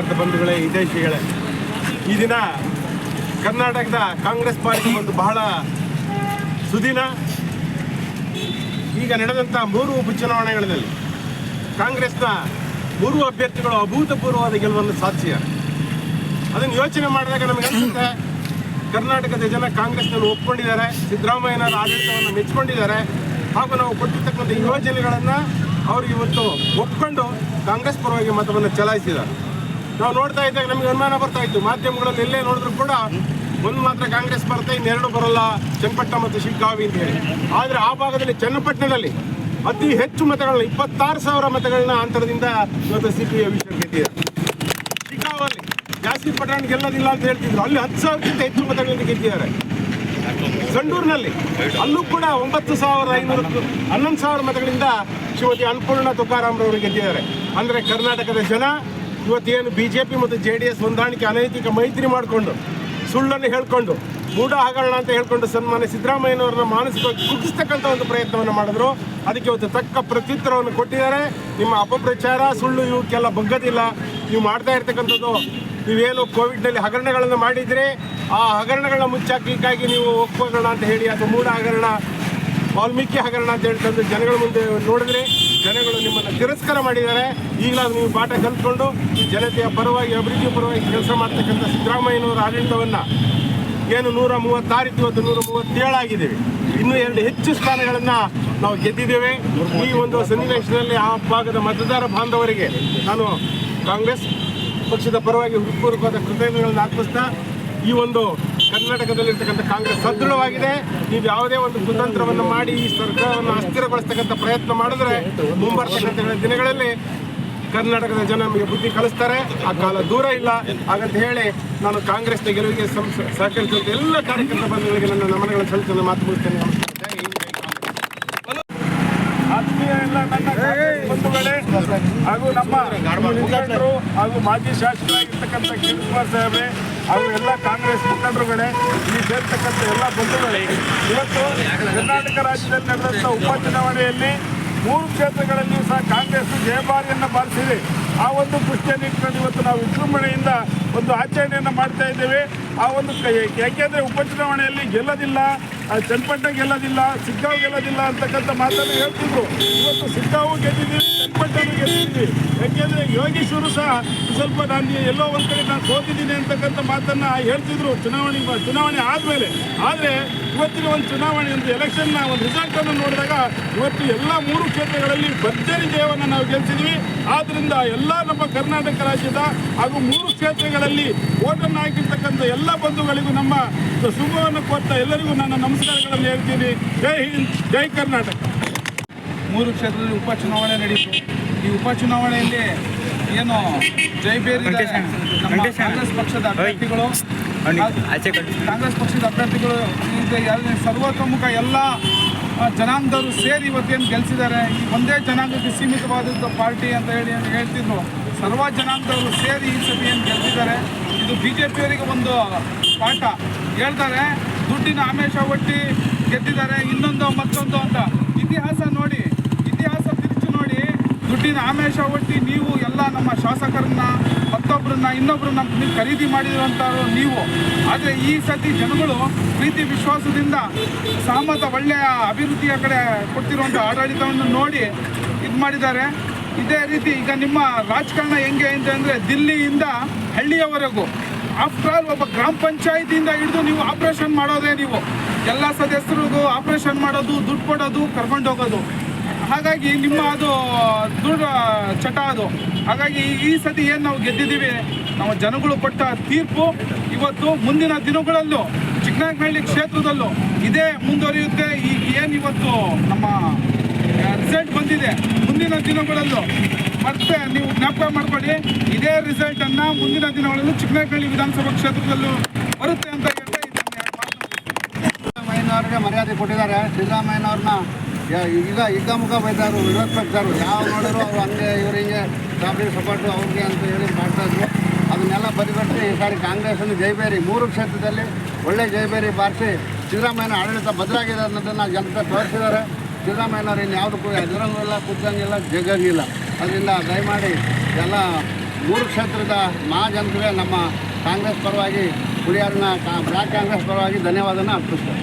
ಹಿತೈಷಿಗಳೇ, ಈ ದಿನ ಕರ್ನಾಟಕದ ಕಾಂಗ್ರೆಸ್ ಪಾರ್ಟಿ ಒಂದು ಬಹಳ ಸುದಿನ, ಈಗ ನಡೆದಂಥ ಮೂರು ಉಪಚುನಾವಣೆಗಳಲ್ಲಿ ಕಾಂಗ್ರೆಸ್ನ ಮೂರು ಅಭ್ಯರ್ಥಿಗಳು ಅಭೂತಪೂರ್ವವಾದ ಗೆಲುವನ್ನು ಸಾಧಿಸಿದ್ದಾರೆ. ಅದನ್ನು ಯೋಚನೆ ಮಾಡಿದಾಗ ನಮಗೆ ಅನಿಸುತ್ತೆ, ಕರ್ನಾಟಕದ ಜನ ಕಾಂಗ್ರೆಸ್ನಲ್ಲಿ ಒಪ್ಕೊಂಡಿದ್ದಾರೆ, ಸಿದ್ದರಾಮಯ್ಯನವರ ಆಡಳಿತವನ್ನು ಮೆಚ್ಕೊಂಡಿದ್ದಾರೆ ಹಾಗೂ ನಾವು ಕೊಟ್ಟಿರ್ತಕ್ಕಂಥ ಯೋಜನೆಗಳನ್ನು ಅವರು ಇವತ್ತು ಒಪ್ಕೊಂಡು ಕಾಂಗ್ರೆಸ್ ಪರವಾಗಿ ಮತವನ್ನು ಚಲಾಯಿಸಿದ್ದಾರೆ. ನಾವು ನೋಡ್ತಾ ಇದ್ದಾಗ ನಮಗೆ ಅನುಮಾನ ಬರ್ತಾ ಇತ್ತು. ಮಾಧ್ಯಮಗಳಲ್ಲಿ ಎಲ್ಲೇ ನೋಡಿದ್ರು ಕೂಡ ಒಂದು ಮಾತ್ರ ಕಾಂಗ್ರೆಸ್ ಬರ್ತಾ, ಇನ್ನೆರಡು ಬರಲ್ಲ ಚನ್ನಪಟ್ಟ ಮತ್ತು ಶಿಗ್ಗಾವಿ ಅಂತ ಹೇಳಿ. ಆದರೆ ಆ ಭಾಗದಲ್ಲಿ ಚನ್ನಪಟ್ಟಣದಲ್ಲಿ ಅತಿ ಹೆಚ್ಚು ಮತಗಳನ್ನ, ಇಪ್ಪತ್ತಾರು ಸಾವಿರ ಮತಗಳನ್ನ ಅಂತರದಿಂದ ಇವತ್ತು ಸಿ ಪಿ ಅಭಿಷೇಕ್ ಗೆದ್ದಿದ್ದಾರೆ ಶಿಗ್ಗಾವಲ್ಲಿ ಜಾಸ್ತಿ ಪಟ್ಟಣ ಗೆಲ್ಲದಿಲ್ಲ ಅಂತ ಹೇಳ್ತಿದ್ರು. ಅಲ್ಲಿ ಹತ್ತು ಸಾವಿರಕ್ಕಿಂತ ಹೆಚ್ಚು ಮತಗಳನ್ನು ಗೆದ್ದಿದ್ದಾರೆ. ಸಂಡೂರಿನಲ್ಲಿ ಅಲ್ಲೂ ಕೂಡ ಒಂಬತ್ತು ಸಾವಿರದ ಐನೂರು ಹನ್ನೊಂದು ಸಾವಿರ ಮತಗಳಿಂದ ಶ್ರೀಮತಿ ಅನ್ನಪೂರ್ಣ ತುಕಾರಾಮ್ರವರು ಗೆದ್ದಿದ್ದಾರೆ. ಅಂದರೆ ಕರ್ನಾಟಕದ ಜನ ಇವತ್ತೇನು ಬಿ ಜೆ ಪಿ ಮತ್ತು ಜೆ ಡಿ ಎಸ್ ಹೊಂದಾಣಿಕೆ ಅನೈತಿಕ ಮೈತ್ರಿ ಮಾಡಿಕೊಂಡು ಸುಳ್ಳನ್ನು ಹೇಳ್ಕೊಂಡು ಮೂಢ ಹಗರಣ ಅಂತ ಹೇಳ್ಕೊಂಡು ಸನ್ಮಾನ್ಯ ಸಿದ್ದರಾಮಯ್ಯನವ್ರನ್ನ ಮಾನಸಿಕವಾಗಿ ಕುಗ್ಗಿಸ್ತಕ್ಕಂಥ ಒಂದು ಪ್ರಯತ್ನವನ್ನು ಮಾಡಿದ್ರು. ಅದಕ್ಕೆ ಇವತ್ತು ತಕ್ಕ ಪ್ರತ್ಯುತ್ತರವನ್ನು ಕೊಟ್ಟಿದ್ದಾರೆ. ನಿಮ್ಮ ಅಪಪ್ರಚಾರ, ಸುಳ್ಳು ಇವಕ್ಕೆಲ್ಲ ಬಗ್ಗದಿಲ್ಲ. ನೀವು ಮಾಡ್ತಾ ಇರ್ತಕ್ಕಂಥದ್ದು ನೀವೇನು ಕೋವಿಡ್ನಲ್ಲಿ ಹಗರಣಗಳನ್ನು ಮಾಡಿದರೆ ಆ ಹಗರಣಗಳನ್ನ ಮುಚ್ಚಾಕ್ಲಿಕ್ಕಾಗಿ ನೀವು ಒಪ್ಪೋಗೋಣ ಅಂತ ಹೇಳಿ ಅಥವಾ ಮೂಢ ಹಗರಣ, ವಾಲ್ಮೀಕಿ ಹಗರಣ ಅಂತ ಹೇಳ್ತಂದು ಜನಗಳ ಮುಂದೆ ನೋಡಿದ್ರೆ. ಜನಗಳು ನಿಮ್ಮನ್ನು ತಿರಸ್ಕಾರ ಮಾಡಿದ್ದಾರೆ. ಈಗಲಾದ್ರೂ ನೀವು ಪಾಠ ಕಲ್ತ್ಕೊಂಡು ಜನತೆಯ ಪರವಾಗಿ ಅಭಿವೃದ್ಧಿ ಪರವಾಗಿ ಕೆಲಸ ಮಾಡ್ತಕ್ಕಂಥ ಸಿದ್ದರಾಮಯ್ಯನವರ ಆಡಳಿತವನ್ನು ಏನು ನೂರ ಮೂವತ್ತಾರಿತ್ತು ಇವತ್ತು ನೂರ ಮೂವತ್ತೇಳಾಗಿದ್ದೇವೆ. ಇನ್ನೂ ಎರಡು ಹೆಚ್ಚು ಸ್ಥಾನಗಳನ್ನು ನಾವು ಗೆದ್ದಿದ್ದೇವೆ. ಈ ಒಂದು ಸನ್ನಿವೇಶದಲ್ಲಿ ಆ ಭಾಗದ ಮತದಾರ ಬಾಂಧವರಿಗೆ ನಾನು ಕಾಂಗ್ರೆಸ್ ಪಕ್ಷದ ಪರವಾಗಿ ಹೃತ್ಪೂರ್ವಕವಾದ ಕೃತಜ್ಞತೆಗಳನ್ನು ಅರ್ಪಿಸ್ತಾ ಈ ಒಂದು ಕರ್ನಾಟಕದಲ್ಲಿರ್ತಕ್ಕಂಥ ಕಾಂಗ್ರೆಸ್ ಸದೃಢವಾಗಿದೆ. ನೀವು ಯಾವುದೇ ಒಂದು ಕುತಂತ್ರವನ್ನು ಮಾಡಿ ಈ ಸರ್ಕಾರವನ್ನು ಅಸ್ಥಿರಗೊಳಿಸ್ತಕ್ಕಂಥ ಪ್ರಯತ್ನ ಮಾಡಿದ್ರೆ ಮುಂಬರ್ತಕ್ಕಂಥ ದಿನಗಳಲ್ಲಿ ಕರ್ನಾಟಕದ ಜನ ನಮಗೆ ಬುದ್ಧಿ ಕಲಿಸ್ತಾರೆ. ಆ ಕಾಲ ದೂರ ಇಲ್ಲ. ಹಾಗಂತ ಹೇಳಿ ನಾನು ಕಾಂಗ್ರೆಸ್ನ ಗೆಲುವಿಗೆ ಸಂ- ಸಹಕರಿಸಿದಂಥ ಎಲ್ಲ ಕಾರ್ಯಕರ್ತ ಬಂಧುಗಳಿಗೆ ನನ್ನ ನಮನಗಳನ್ನು ಸಲ್ಲಿಸಲು ಮಾತು ಮುಗಿಸ್ತೇನೆ ನಮಸ್ಕಾರ ಜೈ ಹಿಂದ್, ಜೈ ಕಾಂಗ್ರೆಸ್. ಆತ್ಮೀಯ ಎಲ್ಲ ನನ್ನ ಕಾಂಗ್ರೆಸ್ ಬಂಧುಗಳೇ, ಹಾಗೂ ನಮ್ಮ ಮುಖಂಡರು ಹಾಗೂ ಮಾಜಿ ಶಾಸಕರಾಗಿರ್ತಕ್ಕಂಥ ಕಿರಣ್ ಸಾಹೇಬ್ರೆ, ಹಾಗೂ ಎಲ್ಲ ಕಾಂಗ್ರೆಸ್ ಮುಖಂಡರುಗಳೇ ಇಲ್ಲಿ ಸೇರ್ತಕ್ಕಂಥ ಎಲ್ಲ ಬಂಧುಗಳೇ, ಇವತ್ತು ಕರ್ನಾಟಕ ರಾಜ್ಯದಲ್ಲಿ ನಡೆದಂಥ ಉಪಚುನಾವಣೆಯಲ್ಲಿ ಮೂರು ಕ್ಷೇತ್ರಗಳಲ್ಲಿಯೂ ಸಹ ಕಾಂಗ್ರೆಸ್ ಜಯಭಾರಿಯನ್ನು ಬಾರಿಸಿದೆ. ಆ ಒಂದು ಪುಷ್ಟಿಯನ್ನು ಇಟ್ಕೊಂಡು ಇವತ್ತು ನಾವು ವಿಜೃಂಭಣೆಯಿಂದ ಒಂದು ಆಚರಣೆಯನ್ನು ಮಾಡ್ತಾ ಇದ್ದೇವೆ. ಆ ಒಂದು ಯಾಕೆಂದ್ರೆ ಉಪಚುನಾವಣೆಯಲ್ಲಿ ಗೆಲ್ಲೋದಿಲ್ಲ ಚನ್ನಪಟ್ಟ ಗೆಲ್ಲೋದಿಲ್ಲ ಸಿಗ್ಗಾಂವ್ ಗೆಲ್ಲದಿಲ್ಲ ಅಂತಕ್ಕಂಥ ಮಾತನ್ನು ಹೇಳ್ತಿದ್ರು. ಇವತ್ತು ಸಿಗ್ಗಾಂವು ಗೆದ್ದಿದ್ದೀವಿ ಚನ್ನಪಟ್ಟನು ಗೆದ್ದಿದ್ದೀವಿ ಯಾಕೆಂದ್ರೆ ಯೋಗೇಶ್ವರು ಸಹ ಸ್ವಲ್ಪ ನಾನು ಎಲ್ಲೋ ಒಂದ್ ಕಡೆ ನಾನು ಸೋತಿದ್ದೀನಿ ಅಂತಕ್ಕಂಥ ಮಾತನ್ನ ಹೇಳ್ತಿದ್ರು ಚುನಾವಣೆ ಚುನಾವಣೆ ಆದ್ಮೇಲೆ. ಆದ್ರೆ ಇವತ್ತಿನ ಒಂದು ಚುನಾವಣೆ ಒಂದು ಎಲೆಕ್ಷನ್ ಒಂದು ರಿಸಲ್ಟ್ ಅನ್ನು ನೋಡಿದಾಗ ಇವತ್ತು ಎಲ್ಲ ಮೂರು ಕ್ಷೇತ್ರಗಳಲ್ಲಿ ಭರ್ಜರಿ ಜಯವನ್ನು ನಾವು ಗೆಲ್ಸಿದ್ವಿ. ಆದ್ರಿಂದ ಎಲ್ಲ ನಮ್ಮ ಕರ್ನಾಟಕ ರಾಜ್ಯದ ಹಾಗೂ ಮೂರು ಕ್ಷೇತ್ರಗಳಲ್ಲಿ ಓಟನ್ನು ಹಾಕಿರ್ತಕ್ಕಂಥ ಎಲ್ಲ ಬಂಧುಗಳಿಗೂ ನಮ್ಮ ಶುಭವನ್ನು ಕೊಟ್ಟ ಎಲ್ಲರಿಗೂ ನನ್ನ ನಮಸ್ಕಾರಗಳನ್ನು ಹೇಳ್ತೀನಿ. ಜೈ ಹಿಂದ್, ಜೈ ಕರ್ನಾಟಕ. ಮೂರು ಕ್ಷೇತ್ರದಲ್ಲಿ ಉಪಚುನಾವಣೆ ನಡೆಯಿತು ಈ ಉಪಚುನಾವಣೆಯಲ್ಲಿ ಏನು ಜೈಬೇರಿ ನಮ್ಮ ಕಾಂಗ್ರೆಸ್ ಪಕ್ಷದ ಅಭ್ಯರ್ಥಿಗಳು. ಕಾಂಗ್ರೆಸ್ ಪಕ್ಷದ ಅಭ್ಯರ್ಥಿಗಳು ಸರ್ವತೋಮುಖ ಎಲ್ಲ ಜನಾಂಗದವರು ಸೇರಿ ಇವತ್ತೇನು ಗೆಲ್ಸಿದ್ದಾರೆ. ಈ ಒಂದೇ ಜನಾಂಗಕ್ಕೆ ಸೀಮಿತವಾದಂಥ ಪಾರ್ಟಿ ಅಂತ ಹೇಳಿ ಹೇಳ್ತಿದ್ರು. ಸರ್ವ ಜನಾಂಗದವರು ಸೇರಿ ಈ ಸತಿ ಏನು ಗೆಲ್ಸಿದ್ದಾರೆ. ಇದು ಬಿ ಜೆ ಪಿಯವರಿಗೆ ಒಂದು ಪಾಠ. ಹೇಳ್ತಾರೆ ದುಡ್ಡಿನ ಆಮೇಶ ಒಟ್ಟಿ ಗೆದ್ದಿದ್ದಾರೆ ಇನ್ನೊಂದು ಮತ್ತೊಂದು ಅಂತ. ಇತಿಹಾಸ ನೋಡಿ. ದುಡ್ಡಿನ ಆಮೇಶ ಒಟ್ಟಿ ನೀವು ಎಲ್ಲ ನಮ್ಮ ಶಾಸಕರನ್ನ ಮತ್ತೊಬ್ಬರನ್ನ ಇನ್ನೊಬ್ಬರನ್ನ ನೀವು ಖರೀದಿ ಮಾಡಿರುವಂಥವ್ರು ನೀವು. ಆದರೆ ಈ ಸತಿ ಜನಗಳು ಪ್ರೀತಿ ವಿಶ್ವಾಸದಿಂದ ಸಹಮತ ಒಳ್ಳೆಯ ಅಭಿವೃದ್ಧಿಯ ಕಡೆ ಕೊಡ್ತಿರುವಂಥ ಆಡಳಿತವನ್ನು ನೋಡಿ ಇದು ಮಾಡಿದ್ದಾರೆ. ಇದೇ ರೀತಿ ಈಗ ನಿಮ್ಮ ರಾಜಕಾರಣ ಹೆಂಗೆ ಅಂತ ಅಂದರೆ ದಿಲ್ಲಿಯಿಂದ ಹಳ್ಳಿಯವರೆಗೂ. ಆಫ್ಟರ್ ಆಲ್ ಒಬ್ಬ ಗ್ರಾಮ ಪಂಚಾಯತಿಯಿಂದ ಹಿಡಿದು ನೀವು ಆಪರೇಷನ್ ಮಾಡೋದೇ ನೀವು. ಎಲ್ಲ ಸದಸ್ಯರಿಗೂ ಆಪರೇಷನ್ ಮಾಡೋದು, ದುಡ್ಡು ಕೊಡೋದು, ಕರ್ಕೊಂಡು ಹೋಗೋದು. ಹಾಗಾಗಿ ನಿಮ್ಮ ಅದು ದೃಢ ಚಟ ಅದು. ಹಾಗಾಗಿ ಈ ಸತಿ ಏನು ನಾವು ಗೆದ್ದಿದ್ದೀವಿ, ನಮ್ಮ ಜನಗಳು ಕೊಟ್ಟ ತೀರ್ಪು ಇವತ್ತು ಮುಂದಿನ ದಿನಗಳಲ್ಲೂ ಚಿಕ್ಕನಾಗನಹಳ್ಳಿ ಕ್ಷೇತ್ರದಲ್ಲೂ ಇದೇ ಮುಂದುವರಿಯುತ್ತೆ. ಈಗ ಏನು ಇವತ್ತು ನಮ್ಮ ರಿಸಲ್ಟ್ ಬಂದಿದೆ ಮುಂದಿನ ದಿನಗಳಲ್ಲೂ. ಮತ್ತೆ ನೀವು ಜ್ಞಾಪಕ ಮಾಡ್ಕೊಳ್ಳಿ, ಇದೇ ರಿಸಲ್ಟನ್ನು ಮುಂದಿನ ದಿನಗಳಲ್ಲೂ ಚಿಕ್ಕನಾಗನಹಳ್ಳಿ ವಿಧಾನಸಭಾ ಕ್ಷೇತ್ರದಲ್ಲೂ ಬರುತ್ತೆ ಅಂತ ಹೇಳ್ತಾ ಇದ್ದಾರೆ ಮರ್ಯಾದೆ ಕೊಟ್ಟಿದ್ದಾರೆ. ಸಿದ್ದರಾಮಯ್ಯನವ್ರನ್ನ ಯ- ಈಗ ಮುಖ ಬೈದಾರು ವಿರೋಧ ಪಕ್ಷರು ಯಾವ ನೋಡಿದ್ರು ಅವ್ರು ಹಂಗೆ ಇವರಿಗೆ ಕಾಂಗ್ರೆಸ್ ಸಪೋರ್ಟು ಅವ್ರಿಗೆ ಅಂತ ಹೇಳಿ ಮಾಡ್ತಾ ಇದ್ರು. ಅದನ್ನೆಲ್ಲ ಬದಿಗೊಟ್ಟು ಈ ಸಾರಿ ಕಾಂಗ್ರೆಸ್ಸನ್ನು ಜೈಬೇರಿ ಮೂರು ಕ್ಷೇತ್ರದಲ್ಲಿ ಒಳ್ಳೆ ಜೈಬೇರಿ ಬಾರಿಸಿ ಸಿದ್ದರಾಮಯ್ಯನ ಆಡಳಿತ ಬದಲಾಗಿದೆ ಅನ್ನೋದನ್ನು ಜನತೆ ತೋರಿಸಿದ್ದಾರೆ. ಸಿದ್ದರಾಮಯ್ಯನವ್ರು ಇನ್ನು ಯಾವುದಕ್ಕೂ ಎದುರಂಗಿಲ್ಲ ಕೂತಂಗಿಲ್ಲ ಜಗ್ಗಂಗಿಲ್ಲ. ಅದರಿಂದ ದಯಮಾಡಿ ಎಲ್ಲ ಮೂರು ಕ್ಷೇತ್ರದ ಮಹಾಜನರಿಗೆ ನಮ್ಮ ಕಾಂಗ್ರೆಸ್ ಪರವಾಗಿ ಹುಳಿಯಾರಿನ ಬ್ಲಾಕ್ ಕಾಂಗ್ರೆಸ್ ಪರವಾಗಿ ಧನ್ಯವಾದನ ಅರ್ಪಿಸ್ತೇವೆ